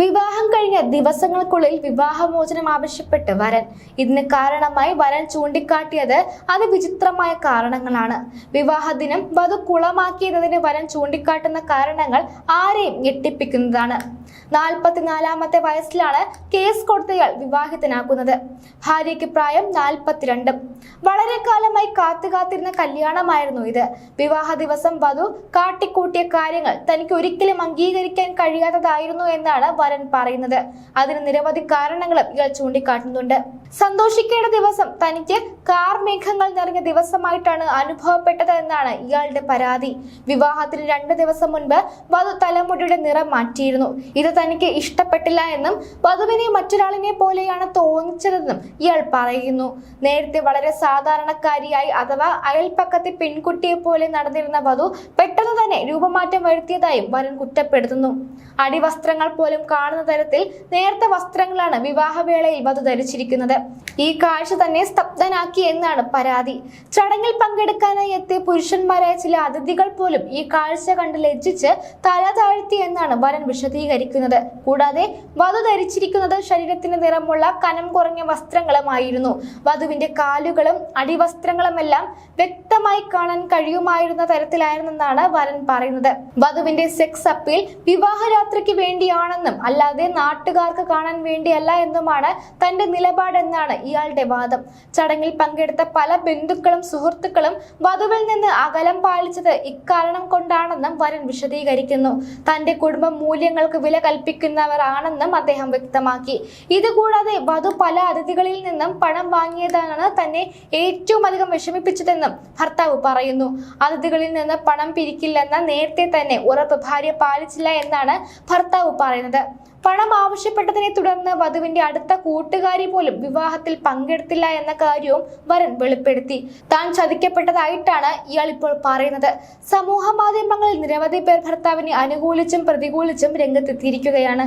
വിവാഹം കഴിഞ്ഞ ദിവസങ്ങൾക്കുള്ളിൽ വിവാഹമോചനം ആവശ്യപ്പെട്ട് വരൻ. ഇതിന് കാരണമായി വരൻ ചൂണ്ടിക്കാട്ടിയത് അതിവിചിത്രമായ കാരണങ്ങളാണ്. വിവാഹ ദിനം വധു കുളമാക്കിയതിന് വരൻ ചൂണ്ടിക്കാട്ടുന്ന കാരണങ്ങൾ ആരെയും ഞെട്ടിപ്പിക്കുന്നതാണ്. നാൽപ്പത്തിനാലാമത്തെ വയസ്സിലാണ് കേസ് കൊടുത്തയാൾ വിവാഹിതനാക്കുന്നത് ഭാര്യയ്ക്ക് പ്രായം നാൽപ്പത്തിരണ്ട്. വളരെ കാലമായി കാത്തു കാത്തിരുന്ന കല്യാണമായിരുന്നു ഇത്. വിവാഹ ദിവസം വധു കാട്ടിക്കൂട്ടിയ കാര്യങ്ങൾ തനിക്ക് ഒരിക്കലും അംഗീകരിക്കാൻ കഴിയാത്തതായിരുന്നു എന്നാണ് വരൻ പറയുന്നത്. അതിന് നിരവധി കാരണങ്ങളും ഇയാൾ ചൂണ്ടിക്കാട്ടുന്നുണ്ട്. സന്തോഷിക്കേണ്ട ദിവസം തനിക്ക് കാർ മേഘങ്ങൾ നിറഞ്ഞ ദിവസമായിട്ടാണ് അനുഭവപ്പെട്ടത് എന്നാണ് ഇയാളുടെ പരാതി. വിവാഹത്തിന് രണ്ട് ദിവസം മുൻപ് വധു തലമുടിയുടെ നിറം മാറ്റിയിരുന്നു. ഇത് തനിക്ക് ഇഷ്ടപ്പെട്ടില്ല എന്നും വധുവിനെ മറ്റൊരാളിനെ പോലെയാണ് തോന്നിച്ചതെന്നും ഇയാൾ പറയുന്നു. നേരത്തെ വളരെ സാധാരണക്കാരിയായി അഥവാ അയൽപ്പക്കത്തെ പെൺകുട്ടിയെ പോലെ നടന്നിരുന്ന വധു പെട്ടെന്ന് തന്നെ രൂപമാറ്റം വരുത്തിയതായും വരൻ കുറ്റപ്പെടുത്തുന്നു. അടിവസ്ത്രങ്ങൾ പോലും കാണുന്ന തരത്തിൽ നേരത്തെ വസ്ത്രങ്ങളാണ് വിവാഹവേളയിൽ വധു ധരിച്ചിരിക്കുന്നത്. ഈ കാഴ്ച തന്നെ സ്തബ്ധനാക്കി എന്നാണ് പരാതി. ചടങ്ങിൽ പങ്കെടുക്കാനായി എത്തിയ പുരുഷന്മാരായ ചില അതിഥികൾ പോലും ഈ കാഴ്ച കണ്ട് ലജ്ജിച്ച് തല താഴ്ത്തി എന്നാണ് വരൻ വിശദീകരിക്കുന്നത്. കൂടാതെ വധു ധരിച്ചിരിക്കുന്നത് ശരീരത്തിന് നിറമുള്ള കനം കുറഞ്ഞ വസ്ത്രങ്ങളുമായിരുന്നു. വധുവിന്റെ കാലുകളും അടിവസ്ത്രങ്ങളുമെല്ലാം വ്യക്തമായി കാണാൻ കഴിയുമായിരുന്ന തരത്തിലായിരുന്നെന്നാണ് വരൻ പറയുന്നത് വധുവിന്റെ സെക്സ് അപ്പീൽ വിവാഹരാത്രിക്ക് വേണ്ടിയാണെന്നും അല്ലാതെ നാട്ടുകാർക്ക് കാണാൻ വേണ്ടിയല്ല എന്നുമാണ് തന്റെ നിലപാടെന്നാണ് ഇയാളുടെ വാദം. ചടങ്ങിൽ പങ്കെടുത്ത പല ബന്ധുക്കളും സുഹൃത്തുക്കളും വധുവിൽ നിന്ന് അകലം പാലിച്ചത് ഇക്കാരണം കൊണ്ടാണെന്നും വരൻ വിശദീകരിക്കുന്നു. തന്റെ കുടുംബ മൂല്യങ്ങൾക്ക് വില കൽപ്പിക്കുന്നവരാണെന്നും അദ്ദേഹം വ്യക്തമാക്കി. ഇതുകൂടാതെ വധു പല അതിഥികളിൽ നിന്നും പണം വാങ്ങിയതാണ് തന്നെ ഏറ്റവും അധികം വിഷമിപ്പിച്ചതെന്നും ഭർത്താവ് പറയുന്നു. അതിഥികളിൽ നിന്ന് പണം പിരിക്കില്ലെന്ന നേരത്തെ തന്നെ ഉറപ്പ് ഭാര്യ പാലിച്ചില്ല എന്നാണ് ഭർത്താവ് പറയുന്നത്. പണം ആവശ്യപ്പെട്ടതിനെ തുടർന്ന് വധുവിന്റെ അടുത്ത കൂട്ടുകാരി പോലും വിവാഹത്തിൽ പങ്കെടുത്തില്ല എന്ന കാര്യവും വരൻ വെളിപ്പെടുത്തി. താൻ ചതിക്കപ്പെട്ടതായിട്ടാണ് ഇയാൾ ഇപ്പോൾ പറയുന്നത്. സമൂഹ മാധ്യമങ്ങളിൽ നിരവധി പേർ ഭർത്താവിനെ അനുകൂലിച്ചും പ്രതികൂലിച്ചും രംഗത്തെത്തിയിരിക്കുകയാണ്.